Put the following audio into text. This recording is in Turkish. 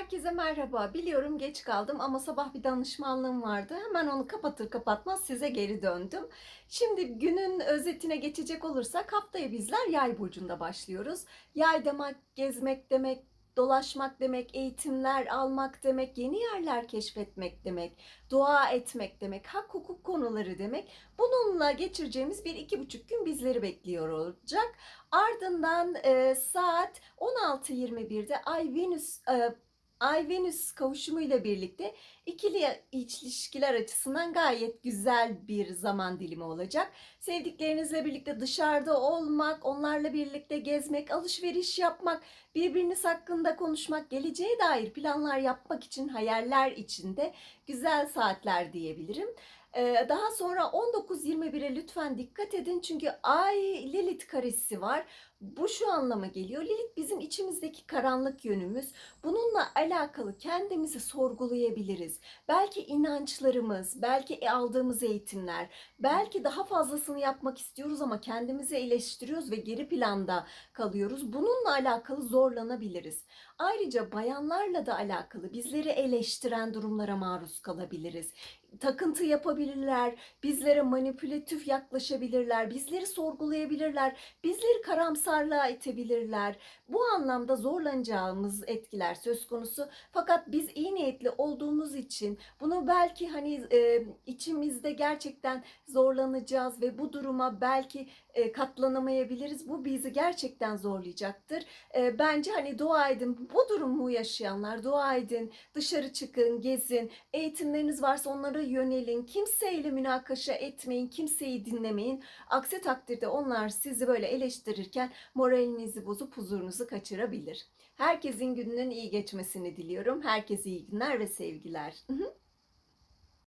Herkese merhaba. Biliyorum geç kaldım ama sabah bir danışmanlığım vardı. Hemen onu kapatır kapatmaz size geri döndüm. Şimdi günün özetine geçecek olursak haftaya bizler yay burcunda başlıyoruz. Yay demek gezmek demek, dolaşmak demek, eğitimler almak demek, yeni yerler keşfetmek demek, dua etmek demek, hak hukuk konuları demek. Bununla geçireceğimiz bir iki buçuk gün bizleri bekliyor olacak. Ardından e, saat 16.21'de Ay Venüs e, Ay Venüs kavuşumu ile birlikte ikili ilişkiler açısından gayet güzel bir zaman dilimi olacak. Sevdiklerinizle birlikte dışarıda olmak, onlarla birlikte gezmek, alışveriş yapmak, birbiriniz hakkında konuşmak, geleceğe dair planlar yapmak için hayaller içinde güzel saatler diyebilirim. Daha sonra 19-21'e lütfen dikkat edin çünkü Ay Lilith karesi var. Bu şu anlama geliyor. Lilith bizim içimizdeki karanlık yönümüz. Bununla alakalı kendimizi sorgulayabiliriz. Belki inançlarımız, belki aldığımız eğitimler, belki daha fazlasını yapmak istiyoruz ama kendimizi eleştiriyoruz ve geri planda kalıyoruz. Bununla alakalı zorlanabiliriz. Ayrıca bayanlarla da alakalı bizleri eleştiren durumlara maruz kalabiliriz. Takıntı yapabilirler, bizlere manipülatif yaklaşabilirler, bizleri sorgulayabilirler, bizleri karamsarlığa itebilirler. Bu anlamda zorlanacağımız etkiler söz konusu. Fakat biz iyi niyetli olduğumuz için bunu belki hani e, içimizde gerçekten zorlanacağız ve bu duruma belki e, katlanamayabiliriz. Bu bizi gerçekten zorlayacaktır. E, bence hani dua edin. Bu durumu yaşayanlar dua edin. Dışarı çıkın, gezin. Eğitimleriniz varsa onlara yönelin. Kimseyle münakaşa etmeyin. Kimseyi dinlemeyin. Aksi takdirde onlar sizi böyle eleştirirken moralinizi bozup huzurunuzu kaçırabilir. Herkesin gününün iyi geçmesini diliyorum. Herkese iyi günler ve sevgiler.